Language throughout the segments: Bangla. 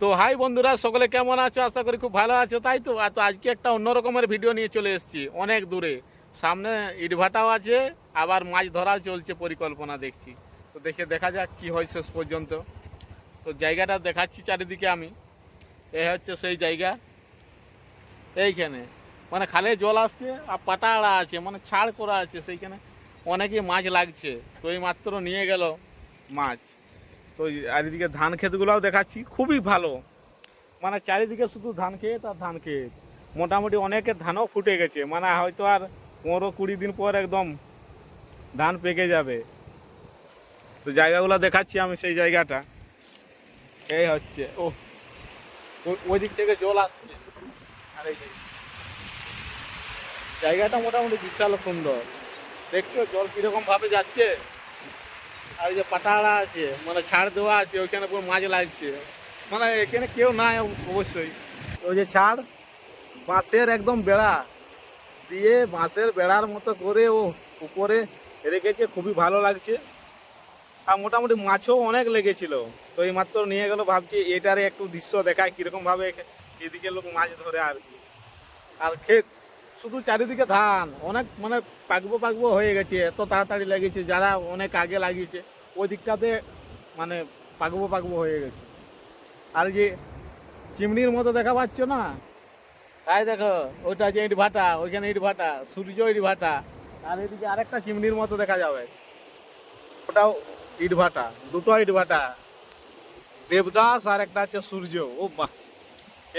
তো হাই বন্ধুরা, সকলে কেমন আছো? আশা করি খুব ভালো আছো। তাই তো তো আজকে একটা অন্য রকমের ভিডিও নিয়ে চলে এসেছি, অনেক দূরে। সামনে ইটভাটাও আছে, আবার মাছ ধরাও চলছে পরিকল্পনা দেখছি। তো দেখে দেখা যাক কি হয় শেষ পর্যন্ত। তো জায়গাটা দেখাচ্ছি চারিদিকে আমি। এ হচ্ছে সেই জায়গা। এইখানে। মানে খালে জল আসছে, আর পাটাড়া আছে মানে ছাড় করা আছে সেইখানে। অনেকই মাছ লাগছে। তো এই মাত্র নিয়ে গেল মাছ। তো আর এদিকে ধান ক্ষেতগুলোও দেখাচ্ছি, খুবই ভালো। মানে চারিদিকে শুধু ধান ক্ষেত আর ধান ক্ষেত। মোটামুটি অনেকের ধানও ফুটে গেছে মানে হয়তো আর পনেরো কুড়ি দিন পর একদম ধান পেকে যাবে। তো জায়গাগুলো দেখাচ্ছি আমি সেই জায়গাটা। এই হচ্ছে ও ওই- দিক থেকে জল আসছে। আর এই জায়গাটা মোটামুটি বিশাল সুন্দর। দেখছ জল কীরকম ভাবে যাচ্ছে? আর ওই যে পাটাড়া আছে মানে ছাড় দেওয়া আছে, ওইখানে পুরো মাছ লাগছে। মানে এখানে কেউ নাই অবশ্যই। ওই যে ছাড়, বাঁশের একদম বেড়া। দিয়ে বাঁশের বেড়ার মতো করে ও উপরে রেখেছে, খুবই ভালো লাগছে। আর মোটামুটি মাছও অনেক লেগেছিল। তো এই মাত্র নিয়ে গেল, ভাবছি এটারে একটু দৃশ্য দেখায় কীরকমভাবে এদিকে লোক মাছ ধরে আর কি। আর ক্ষেত শুধু চারিদিকে ধান, অনেক মানে পাকবো পাকবো হয়ে গেছে, এত তাড়াতাড়ি লেগেছে যারা অনেক আগে লাগিয়েছে ওই দিকটাতে মানে পাকবো পাকবো হয়ে গেছে। আর যে চিমনির মতো দেখা পাচ্ছ না? তাই দেখো ওইটা যে ইট ভাটা, ওইখানে ইট ভাটা, সূর্য ইট ভাটা, আর এদিকে আরেকটা চিমনির মতো দেখা যাবে। ওটাও ইট ভাটা, দুটো ইট ভাটা, দেবদাস আর একটা হচ্ছে সূর্য, ও বাহ।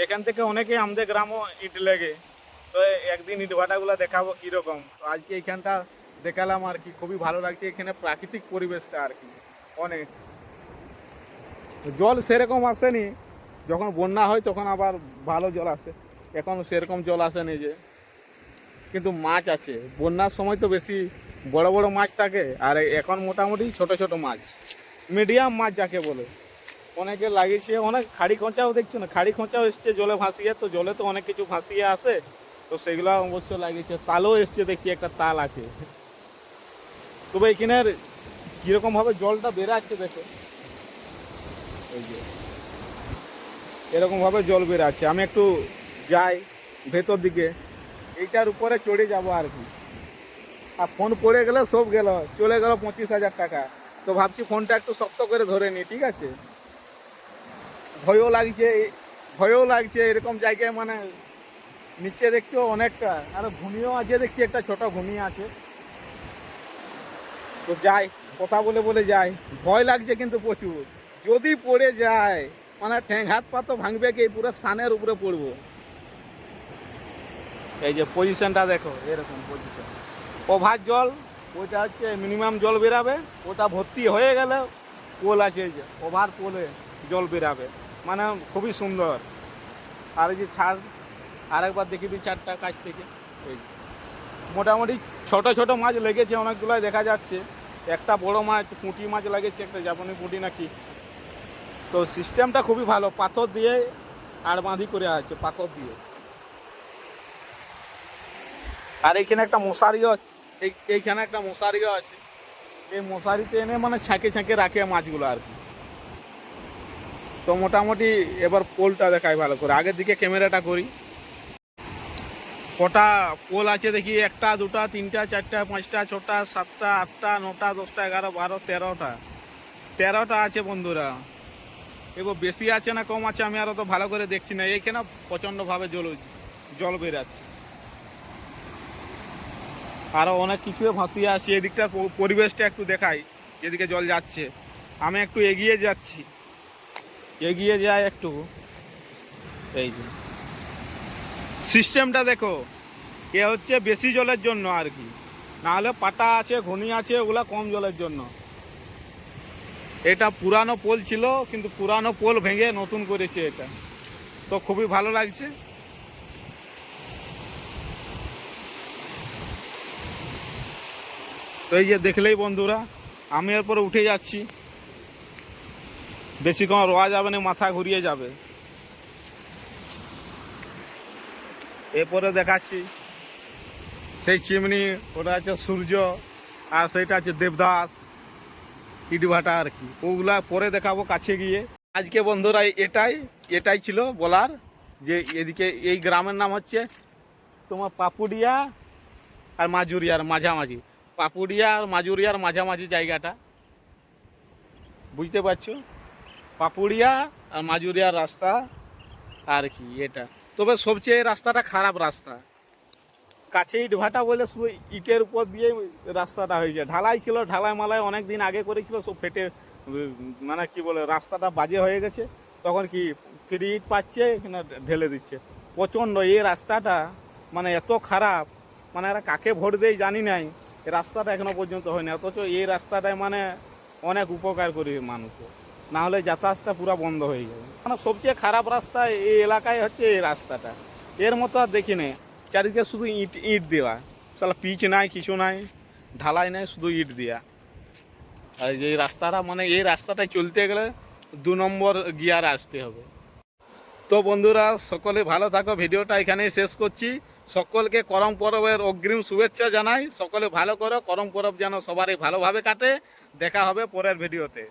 এখান থেকে অনেকে আমাদের গ্রামও ইট লেগে। তো একদিন ইট দেখাবো কীরকম। তো আজকে এইখানটা দেখালাম আর কি, খুবই ভালো লাগছে। এখানে প্রাকৃতিক পরিবেশটা আর কি, অনেক। জল সেরকম আসেনি, যখন বন্যা হয় তখন আবার ভালো জল আসে। এখন সেরকম জল আসেনি যে, কিন্তু মাছ আছে। বন্যার সময় তো বেশি বড় বড় মাছ থাকে, আর এখন মোটামুটি ছোট ছোট মাছ। মিডিয়াম মাছ যাকে বলে। অনেকে লাগিয়েছে, অনেক খাড়ি খোঁচাও দেখছ না? খাড়ি খোঁচাও এসছে, জলে ভাসিয়ে, তো জলে তো অনেক কিছু ভাসিয়ে আসে। তো সেগুলো অবশ্য লাগিয়েছে। তালও এসছে দেখি একটা তাল আছে। তবে এখানের কীরকম ভাবে জলটা বেরাচ্ছে দেখো। এই যে, এরকম ভাবে জল বেরাচ্ছে আমি একটু যাই ভেতর দিকে। এইটার উপরে চড়ে যাব আর কি। আর ফোন পড়ে গেলে সব গেল। চলে গেল পঁচিশ হাজার টাকা। তো ভাবছি ফোনটা একটু শক্ত করে ধরে নি, ঠিক আছে? ভয়ও লাগছে ভয়ও লাগছে, এরকম জায়গায় মানে নিচে দেখছ অনেকটা, আর ভূমিও আছে দেখছি, একটা ছোট ভূমি আছে। তো যাই, কথা বলে বলে যাই। ভয় লাগছে কিন্তু প্রচুর। যদি পড়ে যায় মানে ঠ্যাং হাত পা তো ভাঙবে কি পুরো স্থানের উপরে পড়ব। এই যে পজিশনটা দেখো, এরকম পজিশন ওভার জল, ওইটা হচ্ছে মিনিমাম জল বেরাবে, ওটা ভর্তি হয়ে গেলে পোল আছে এই যে, ওভার পোলে জল বেরাবে। মানে খুবই সুন্দর। আর এই যে ছাড় আরেকবার দেখি দিই চারটা কাছ থেকে। এই মোটামুটি ছোট ছোট মাছ লেগেছে, অনেকগুলোই দেখা যাচ্ছে। একটা বড় মাছ, পুঁটি মাছ লেগেছে একটা জাপানি পুঁটি নাকি। তো সিস্টেমটা খুবই ভালো, পাথর দিয়ে আর বাঁধি করে আছে পাথর দিয়ে। আর এইখানে একটা মশারিও আছে, এই, এইখানে একটা মশারিও আছে। এই মশারিতে এনে মানে ছাঁকে ছাঁকে রাখে মাছগুলো আর কি। তো মোটামুটি এবার পোলটা দেখাই ভালো করে। আগের দিকে ক্যামেরাটা করি। কটা পোল আছে দেখি? একটা, দুটা, তিনটা, চারটা, পাঁচটা, ছটা, সাতটা, আটটা, নটা, দশটা, এগারো, বারো, তেরোটা। তেরোটা আছে বন্ধুরা। এবার বেশি আছে না কম আছে আমি আরও তো ভালো করে দেখছি না। এইখানে প্রচণ্ডভাবে জল জল বেরাচ্ছে। আরও অনেক কিছু ভাসিয়ে আছে। এদিকটার প- পরিবেশটা একটু দেখাই, যেদিকে জল যাচ্ছে। আমি একটু এগিয়ে যাচ্ছি। এগিয়ে যাই একটু। এই যে। সিস্টেমটা দেখো, এ হচ্ছে বেশি জলের জন্য আর কি। নাহলে পাটা আছে, ঘনি আছে, ওগুলা কম জলের জন্য। এটা পুরানো পোল ছিল, কিন্তু পুরানো পোল ভেঙে নতুন করেছে এটা। তো খুবই ভালো লাগছে। তো এই যে দেখলেই বন্ধুরা, আমি এরপরে উঠে যাচ্ছি। বেশিক্ষণ রোয়া যাবে না, মাথা ঘুরিয়ে যাবে। এরপরে দেখাচ্ছি, সেই চিমনি, ওটা হচ্ছে সূর্য, আর সেইটা হচ্ছে দেবদাস, ইটভাটা আর কি। ওগুলা পরে দেখাবো কাছে গিয়ে। আজকে বন্ধুরা, এটাই এটাই ছিল বলার যে এদিকে এই গ্রামের নাম হচ্ছে তোমার পাপুডিয়া আর মাজুরিয়ার মাঝামাঝি। পাপুডিয়া আর মাজুরিয়ার মাঝামাঝি জায়গাটা। বুঝতে পারছ? পাপুড়িয়া আর মাজুরিয়ার রাস্তা আর কি, এটা। তবে সবচেয়ে রাস্তাটা খারাপ রাস্তা। কাছে ইট ভাটা বলে শুধু ইটের উপর দিয়ে রাস্তাটা হয়েছে। ঢালাই ছিল, ঢালাই মালাই অনেক দিন আগে করেছিল, সব ফেটে মানে কি বলে, রাস্তাটা বাজে হয়ে গেছে। তখন কি ফ্রি ইট পাচ্ছে কিনা ঢেলে দিচ্ছে। প্রচণ্ড এই রাস্তাটা মানে এত খারাপ মানে এরা কাকে ভোট দেয় জানি নাই। রাস্তাটা এখনও পর্যন্ত হয়নি, অথচ এই রাস্তাটায় মানে অনেক উপকার করি মানুষের। না হলে যাতায়াতটা পুরো বন্ধ হয়ে যাবে। মানে সবচেয়ে খারাপ রাস্তা এই এলাকায় হচ্ছে এই রাস্তাটা। এর মতো আর দেখি নেই। চারিদিকে শুধু ইট ইট দেওয়া। সালা পিচ নাই, কিছু নাই, ঢালাই নাই, শুধু ইট দেওয়া। আর এই রাস্তাটা মানে এই রাস্তাটায় চলতে গেলে দু নম্বর গিয়ার আসতে হবে। তো বন্ধুরা, সকলে ভালো থাকো। ভিডিওটা এখানেই শেষ করছি। সকলকে করম পরবের অগ্রিম শুভেচ্ছা জানাই। সকলে ভালো করো। করম পরব যেন সবারই ভালোভাবে কাটে। দেখা হবে পরের ভিডিওতে।